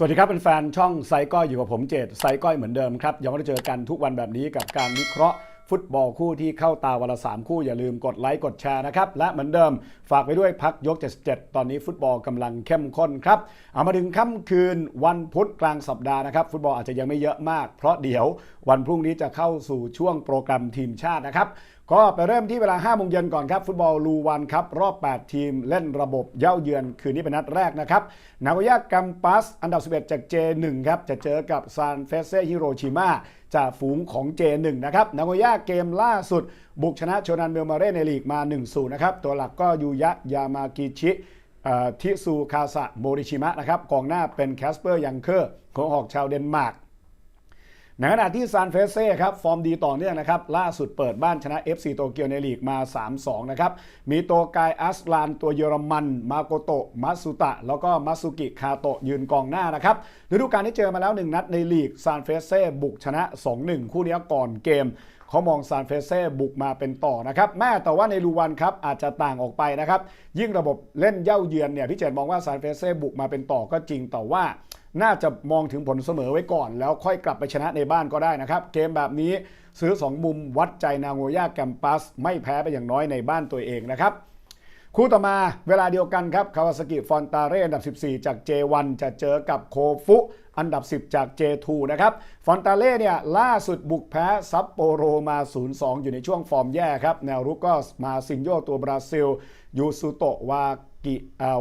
สวัสดีครับเป็นแฟนช่องไซก้อยอยู่กับผมเจตไซก้อยเหมือนเดิมครับยังไม่ได้เจอกันทุกวันแบบนี้กับการวิเคราะห์ฟุตบอลคู่ที่เข้าตาวันละสามคู่อย่าลืมกดไลค์กดแชร์นะครับ และเหมือนเดิมฝากไปด้วยพักยก 77 ตอนนี้ฟุตบอลกำลังเข้มข้นครับ เอามาถึงค่ำคืนวันพุธกลางสัปดาห์นะครับ ฟุตบอลอาจจะยังไม่เยอะมาก เพราะเดี๋ยววันพรุ่งนี้จะเข้าสู่ช่วงโปรแกรมทีมชาตินะครับ ก็ไปเริ่มที่เวลา5โมงเย็นก่อนครับ ฟุตบอลลูวันครับ รอบ 8 ทีมเล่นระบบเย้าเยือน คืนนี้เป็นนัดแรกนะครับ นาโกย่ากัมปัส อันดับ 11 จาก J1 ครับ จะเจอกับซานเฟเซฮิโรชิมาจากฝูงของ J1 นะครับ นาโกย่าเกมล่าสุด บุกชนะโชนันเมลมาเร่ในลีกมา 1-0 นะครับ ตัวหลักก็ยูยะยามากิชิทิซูคาสะโมริชิมะนะครับกองหน้าเป็นแคสเปอร์ยังเคอร์ของหอกชาวเดนมาร์ก ในขณะที่ซานเฟเซ่ครับฟอร์มดีต่อเนื่องนะครับล่าสุดเปิดบ้านชนะ FC โตเกียวในลีกมา 3-2 นะครับ มีตัวกายอัสลานตัวเยอรมัน มาโกโตะมัสุตะ แล้วก็มัสุกิคาโตะยืนกองหน้านะครับฤดูกาลที่เจอมาแล้ว 1 นัดในลีกซานเฟเซ่บุกชนะ 2-1 คู่นี้ก่อนเกมเขามองซานเฟเซ่บุกมาเป็นต่อนะครับแม่แต่ว่าในลูวันครับอาจจะต่างออกไปนะครับยิ่งระบบเล่นเย่าเยือนเนี่ยพี่เจตมองว่าซานเฟเซ่บุกมาเป็นต่อก็จริงแต่ว่า น่าจะมองถึงผลเสมอไว้ก่อน แล้วค่อยกลับไปชนะในบ้านก็ได้นะครับ เกมแบบนี้ซื้อ 2 มุมวัดใจนาโงย่าแกมปัส ไม่แพ้ไปอย่างน้อยในบ้านตัวเองนะครับ คู่ต่อมาเวลาเดียวกันครับคาวาสกิฟอนตาเร่อันดับ 14 จาก J1 จะเจอกับโคฟุอันดับ 10 จาก J2 นะครับ ฟอนตาเล่เนี่ยล่าสุดบุกแพ้ซัปโปโรมา 0-2 อยู่ในช่วงฟอร์มแย่ครับ แนวรุกก็มาซินโยตัวบราซิล ยูซุโตะวา กิ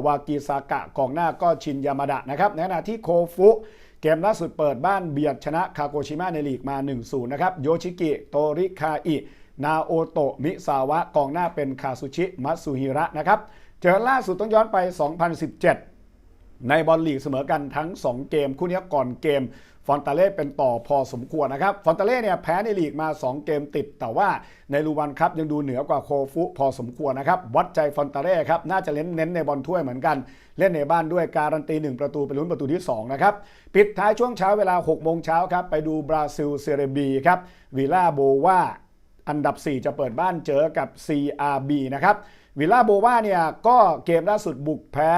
วากิซากะกองหน้าก็ชินยามาดะนะครับในขณะที่โคฟุเกมล่าสุดเปิดบ้านเบียดชนะคาโกชิมะในลีกมา 1-0 นะครับโยชิกิโตริคาอินาโอโตะมิซาวะกองหน้าเป็นคาซุชิมัตสุฮิระนะครับ เจอล่าสุดต้องย้อนไป 2017 ในบอลลีกเสมอกันทั้ง 2 เกม คู่นี้ก่อนเกมฟอนตาเล่เป็นต่อพอสมควรนะครับฟอนตาเล่เนี่ยแพ้ในลีกมา 2 เกมติด แต่ว่าในลูวันครับยังดูเหนือกว่าโคฟุพอสมควรนะครับ วัดใจฟอนตาเล่ครับ น่าจะเน้นเน้นในบอลถ้วยเหมือนกัน เล่นในบ้านด้วยการันตี 1 ประตูไปลุ้นประตูที่ 2 นะครับ ปิดท้ายช่วงเช้าเวลา 6 โมงเช้าครับ ไปดูบราซิลเซเรบีครับวิล่าโบวาอันดับ 4 จะเปิดบ้านเจอกับ CRB นะครับวิลล่าโบวาเนี่ยก็เกมล่าสุดบุกแพ้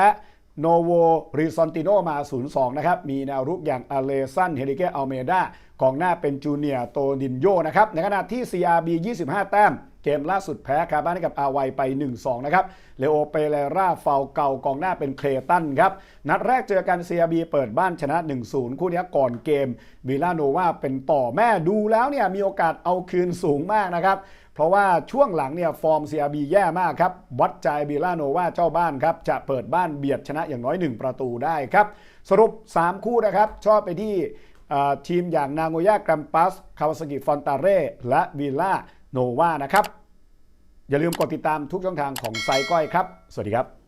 โนโวริซอนติโนมา 0-2 นะครับ มีแนวรุกอย่างอเลซันเฮริเกอัลเมดา กองหน้าเป็นจูเนียโตดินโยนะครับ ในขณะที่ CRB 25 แต้ม เกมล่าสุดแพ้คาบ้านให้กับอาไวไป 1-2 นะครับ เลโอเปเรราฟาวเก่ากองหน้าเป็นเคลตันครับ นัดแรกเจอกัน CRB เปิดบ้านชนะ 1-0 คู่นี้ก่อนเกมวิลล่าโนวาเป็นต่อแม่ดูแล้วเนี่ยมีโอกาสเอาคืนสูงมากนะครับเพราะว่าช่วงหลังเนี่ยฟอร์ม CRB แย่มากครับ วัดใจบิลาโนวาเจ้าบ้านครับ จะเปิดบ้านเบียดชนะอย่างน้อย 1 ประตูได้ครับ สรุป 3 คู่นะครับ ชอบไปที่ ทีมอย่างนาโงย่ากรัมปัสคาวาสกิฟอนตาเร่และวิลล่าโนวานะครับ อย่าลืมกดติดตามทุกช่องทางของไซก้อยครับ สวัสดีครับ